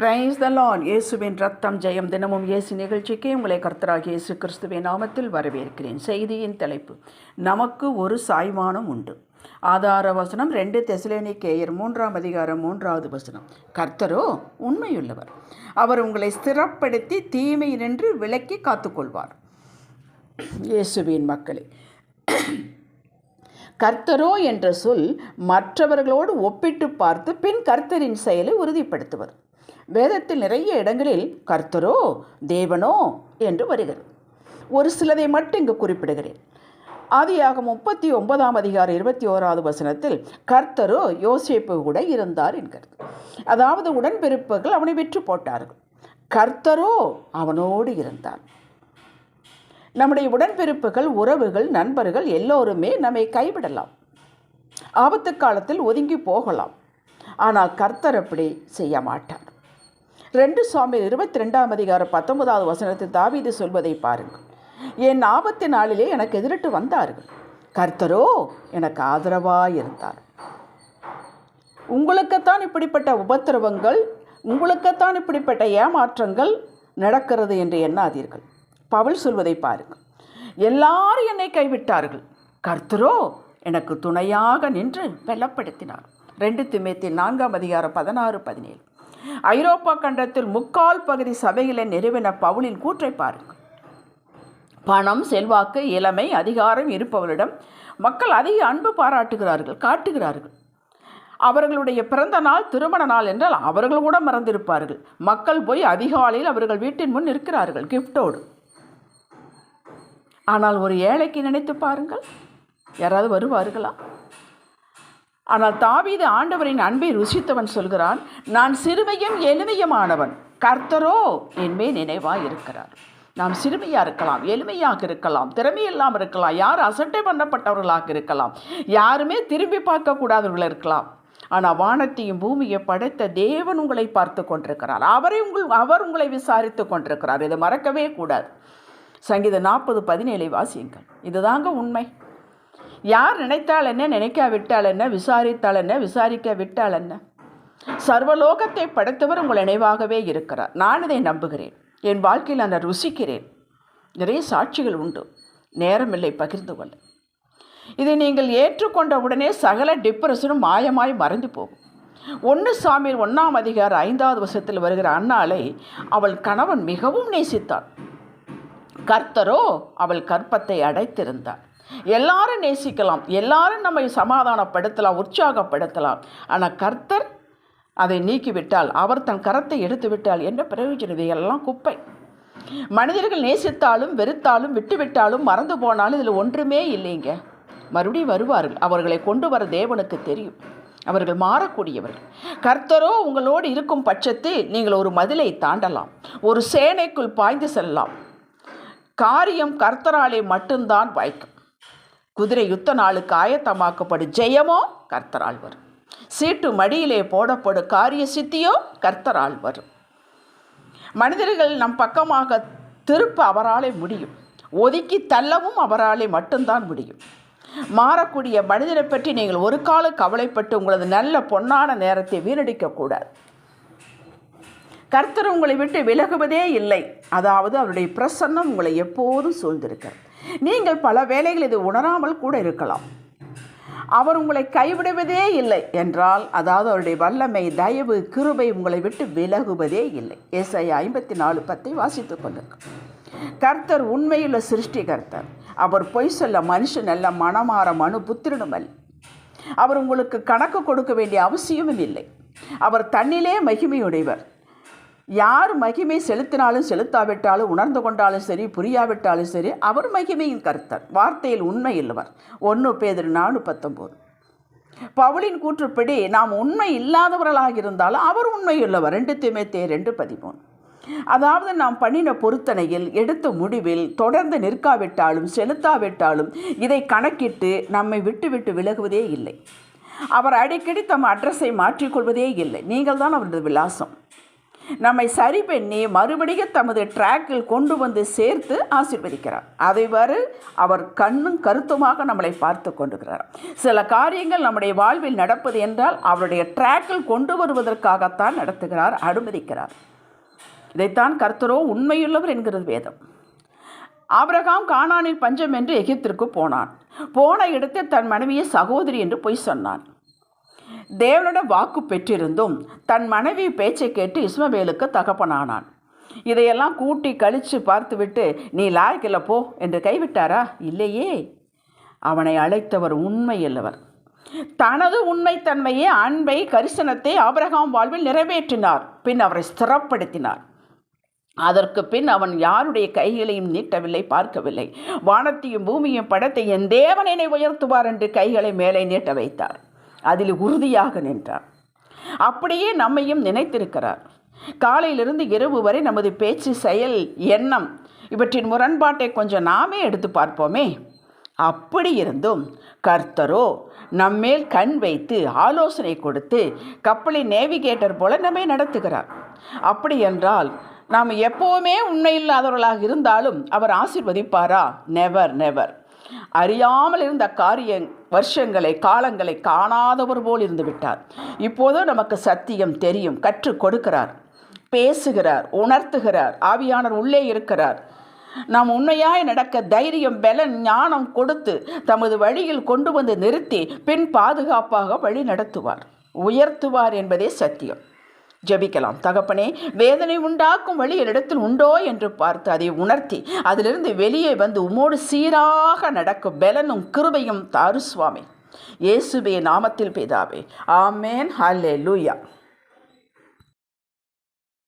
Praise the Lord இயேசுவின் ரத்தம் ஜெயம் தினமும் இயேசு நிகழ்ச்சிக்கு உங்களை கர்த்தராக இயேசு கிறிஸ்துவின் நாமத்தில் வரவேற்கிறேன். செய்தியின் தலைப்பு நமக்கு ஒரு சாய்மானம் உண்டு. ஆதார வசனம் ரெண்டு தெசலேனிக்கேயர் மூன்றாம் அதிகாரம் மூன்றாவது வசனம். கர்த்தரோ உண்மையுள்ளவர். அவர் உங்களை ஸ்திரப்படுத்தி தீமை நின்று விலக்கி காத்துக்கொள்வார். இயேசுவின் மக்களே கர்த்தரோ என்ற சொல் மற்றவர்களோடு ஒப்பிட்டு பார்த்து பின் கர்த்தரின் செயலை உறுதிப்படுத்துவது. வேதத்தில் நிறைய இடங்களில் கர்த்தரோ தேவனோ என்று வருகிறது. ஒரு சிலதை மட்டும் இங்கு குறிப்பிடுகிறேன். ஆதியாக முப்பத்தி ஒன்பதாம் அதிகாரம் இருபத்தி ஓராவது வசனத்தில் கர்த்தரோ யோசிப்பு கூட இருந்தார் என்கிறது. அதாவது உடன்பிறப்புகள் அவனை விற்று போட்டார்கள். கர்த்தரோ அவனோடு இருந்தார். நம்முடைய உடன்பிறப்புகள் உறவுகள் நண்பர்கள் எல்லோருமே நம்மை கைவிடலாம். ஆபத்து காலத்தில் ஒதுங்கி போகலாம். ஆனால் கர்த்தர் அப்படி செய்ய மாட்டார். ரெண்டு சுவாமி இருபத்தி ரெண்டாம் அதிகாரம் பத்தொன்பதாவது வசனத்தில் தாவீது சொல்வதை பாருங்கள் என் ஆபத்து நாளிலே எனக்கு எதிரிட்டு வந்தார்கள். கர்த்தரோ எனக்கு ஆதரவாக இருந்தார் உங்களுக்குத்தான் இப்படிப்பட்ட உபத்திரவங்கள் உங்களுக்குத்தான் இப்படிப்பட்ட ஏமாற்றங்கள் நடக்கிறது என்று எண்ணாதீர்கள். பவுல் சொல்வதை பாருங்கள் எல்லாரும் என்னை கைவிட்டார்கள். கர்த்தரோ எனக்கு துணையாக நின்று வெள்ளப்படுத்தினார் ரெண்டு திமேத்தி நான்காம் அதிகாரம் பதினாறு பதினேழு. ஐரோப்பா கண்டத்தில் முக்கால் பகுதி சபைகளை நிறுவின பவுலின் கூற்றை பாருங்கள். பணம் செல்வாக்கு இளமை அதிகாரம் இருப்பவரிடம் மக்கள் அதிக அன்பு பாராட்டுகிறார்கள் காட்டுகிறார்கள். அவர்களுடைய பிறந்த நாள் திருமண நாள் என்றால் அவர்கள் கூட மறந்திருப்பார்கள். மக்கள் போய் அதிகாலையில் அவர்கள் வீட்டின் முன் இருக்கிறார்கள் கிஃப்டோடு. ஆனால் ஒரு ஏழைக்கு நினைத்து பாருங்கள் யாராவது வருவார்களா? ஆனால் தாவீது ஆண்டவரின் அன்பை ருசித்தவன் சொல்கிறான் நான் சிறுமையும் எளிமையுமானவன். கர்த்தரோ என்பே நினைவாக இருக்கிறார். நாம் சிறுமையாக இருக்கலாம் எளிமையாக இருக்கலாம் திறமையில்லாமல் இருக்கலாம் யார் அசட்டை பண்ணப்பட்டவர்களாக இருக்கலாம் யாருமே திரும்பி பார்க்கக்கூடாதவர்கள் இருக்கலாம். ஆனால் வானத்தையும் பூமியை படைத்த தேவன் உங்களை பார்த்து கொண்டிருக்கிறார். அவரை உங்கள் அவர் உங்களை விசாரித்து கொண்டிருக்கிறார். இதை மறக்கவே கூடாது. சங்கீத நாற்பது பதினேழை வாசியுங்கள். இதுதாங்க உண்மை. யார் நினைத்தால் என்ன நினைக்காவிட்டால் என்ன விசாரித்தால் என்ன விசாரிக்க விட்டால் என்ன? சர்வலோகத்தை படைத்தவர் உங்கள் நினைவாகவே இருக்கிறார். நான் இதை நம்புகிறேன். என் வாழ்க்கையில் நான் ருசிக்கிறேன். நிறைய சாட்சிகள் உண்டு. நேரமில்லை பகிர்ந்து கொள்ள இதை நீங்கள் ஏற்றுக்கொண்ட உடனே சகல டிப்ரெஷனும் மாயமாய் மறைந்து போகும். ஒன்று சாமியில் ஒன்றாம் அதிகார ஐந்தாவது வருஷத்தில் வருகிற அன்னாளை அவள் கணவன் மிகவும் நேசித்தாள் கர்த்தரோ அவள் கற்பத்தை அடைத்திருந்தாள் எல்லாரும் நேசிக்கலாம் எல்லாரும் நம்மை சமாதானப்படுத்தலாம் உற்சாகப்படுத்தலாம். ஆனால் கர்த்தர் அதை நீக்கிவிட்டால் அவர் தன் கரத்தை எடுத்து விட்டால் என்ன பிரயோஜனம் இதையெல்லாம் குப்பை. மனிதர்கள் நேசித்தாலும் வெறுத்தாலும் விட்டுவிட்டாலும் மறந்து போனாலும் இதில் ஒன்றுமே இல்லைங்க. மறுபடியும் வருவார்கள். அவர்களை கொண்டு வர தேவனுக்கு தெரியும். அவர்கள் மாறக்கூடியவர்கள். கர்த்தரோ உங்களோடு இருக்கும் பட்சத்தில் நீங்கள் ஒரு மதிலை தாண்டலாம். ஒரு சேனைக்குள் பாய்ந்து செல்லலாம். காரியம் கர்த்தராலே மட்டும்தான் வாய்க்கும். குதிரை யுத்த நாளுக்கு ஆயத்தமாக்கப்படும் ஜெயமோ? கர்த்தரால் வரும் சீட்டு மடியிலே போடப்படும் காரிய சித்தியோ? கர்த்தரால் வரும் மனிதர்கள் நம் பக்கமாக திருப்ப அவராலே முடியும். ஒதுக்கி தள்ளவும் அவராலே மட்டும்தான் முடியும். மாறக்கூடிய மனிதனை பற்றி நீங்கள் ஒரு கால கவலைப்பட்டு உங்களது நல்ல பொன்னான நேரத்தை வீணடிக்கக்கூடாது கர்த்தர் உங்களை விட்டு விலகுவதே இல்லை. அதாவது அவருடைய பிரசன்னம் உங்களை எப்போதும் சூழ்ந்திருக்கிறது. நீங்கள் பல வேளைகள் இது உணராமல் கூட இருக்கலாம். அவர் உங்களை கைவிடுவதே இல்லை என்றால் அதாவது அவருடைய வல்லமை தயவு கிருபை உங்களை விட்டு விலகுவதே இல்லை. எஸ்ஐ ஐம்பத்தி நாலு பத்தை வாசித்து கொண்டிருக்கும். கர்த்தர் உண்மையுள்ள சிருஷ்டி கர்த்தர். அவர் பொய் சொல்ல மனுஷன் அல்ல மனமாற மனு புத்திரனும் அல்ல. அவர் உங்களுக்கு கணக்கு கொடுக்க வேண்டிய அவசியமும் இல்லை. அவர் தன்னிலே மகிமையுடையவர். யார் மகிமை செலுத்தினாலும் செலுத்தாவிட்டாலும் உணர்ந்து கொண்டாலும் சரி புரியாவிட்டாலும் சரி அவர் மகிமையின் கருத்தர். வார்த்தையில் உண்மை இல்லவர். ஒன்று பேதர் நானூ பத்தொம்போது. பவுலின் கூற்றுப்படி நாம் உண்மை இல்லாதவர்களாக இருந்தாலும் அவர் உண்மையுள்ளவர் ரெண்டு திமைத்தே ரெண்டு பதிமூணு. அதாவது நாம் பண்ணின பொருத்தனையில் எடுத்த முடிவில் தொடர்ந்து நிற்காவிட்டாலும் செலுத்தாவிட்டாலும் இதை கணக்கிட்டு நம்மை விட்டு விட்டு விலகுவதே இல்லை. அவர் அடிக்கடி தம் அட்ரஸை மாற்றிக்கொள்வதே இல்லை. நீங்கள் தான் அவரது விலாசம். நம்மை சரி பண்ணி மறுபடியும் தமது ட்ராக்கில் கொண்டு வந்து சேர்த்து ஆசிர்வதிக்கிறார். அதைவாறு அவர் கண்ணும் கருத்துமாக நம்மளை பார்த்து கொண்டுகிறார் சில காரியங்கள் நம்முடைய வாழ்வில் நடப்பது என்றால் அவருடைய ட்ராக்கில் கொண்டு வருவதற்காகத்தான் நடத்துகிறார் அனுமதிக்கிறார். இதைத்தான் கர்த்தரோ உண்மையுள்ளவர் என்கிறது வேதம். ஆபிரகாம் கானானில் பஞ்சம் என்று எகிப்திற்கு போனான். போன இடத்தில் தன் மனைவியை சகோதரி என்று பொய் சொன்னான். தேவனிடம் வாக்கு பெற்றிருந்தும் தன் மனைவி பேச்சை கேட்டு இஸ்மவேலுக்கு தகப்பனானான். இதையெல்லாம் கூட்டி கழித்து பார்த்துவிட்டு நீ லாய்க்கில் போ என்று கைவிட்டாரா? இல்லையே. அவனை அழைத்தவர் உண்மையல்லவர். தனது உண்மைத்தன்மையை அன்பை கரிசனத்தை ஆபிரகாம் வாழ்வில் நிறைவேற்றினார். பின் அவரை ஸ்திரப்படுத்தினார். அதற்கு பின் அவன் யாருடைய கைகளையும் நீட்டவில்லை பார்க்கவில்லை. வானத்தையும் பூமியும் படத்தை என் தேவனினை உயர்த்துவார் என்று கைகளை மேலே நீட்ட வைத்தார். அதில் உறுதியாக நின்றார். அப்படியே நம்மையும் நினைத்திருக்கிறார். காலையிலிருந்து இரவு வரை நமது பேச்சு செயல் எண்ணம் இவற்றின் முரண்பாட்டை கொஞ்சம் நாமே எடுத்து பார்ப்போமே. அப்படி இருந்தும் கர்த்தரோ நம்மேல் கண் வைத்து ஆலோசனை கொடுத்து கப்பலின் நேவிகேட்டர் போல நம்மை நடத்துகிறார். அப்படி என்றால் நாம் எப்போவுமே உண்மையில்லாதவர்களாக இருந்தாலும் அவர் ஆசிர்வதிப்பாரா? நெவர் நெவர் அறியாமல் இருந்த காரியம் வருஷங்களை காலங்களை காணாதவர் போல் இருந்து விட்டார். இப்போதோ நமக்கு சத்தியம் தெரியும் கற்றுக் கொடுக்கிறார். பேசுகிறார் உணர்த்துகிறார் ஆவியானவர் உள்ளே இருக்கிறார். நாம் உண்மையாய் நடக்க தைரியம் பலன் ஞானம் கொடுத்து தமது வழியில் கொண்டு வந்து நிறுத்தி பின் பாதுகாப்பாக வழி நடத்துவார். உயர்த்துவார் என்பதே சத்தியம். ஜெபிக்கலாம். தகப்பனே வேதனை உண்டாக்கும் வழி என்னிடத்தில் உண்டோ என்று பார்த்து அதை உணர்த்தி அதிலிருந்து வெளியே வந்து உமோடு சீராக நடக்கும் பலனும் கிருபையும் தாரு சுவாமி. இயேசுபே நாமத்தில் பிதாவே. ஆமேன். ஹல்லே லூயா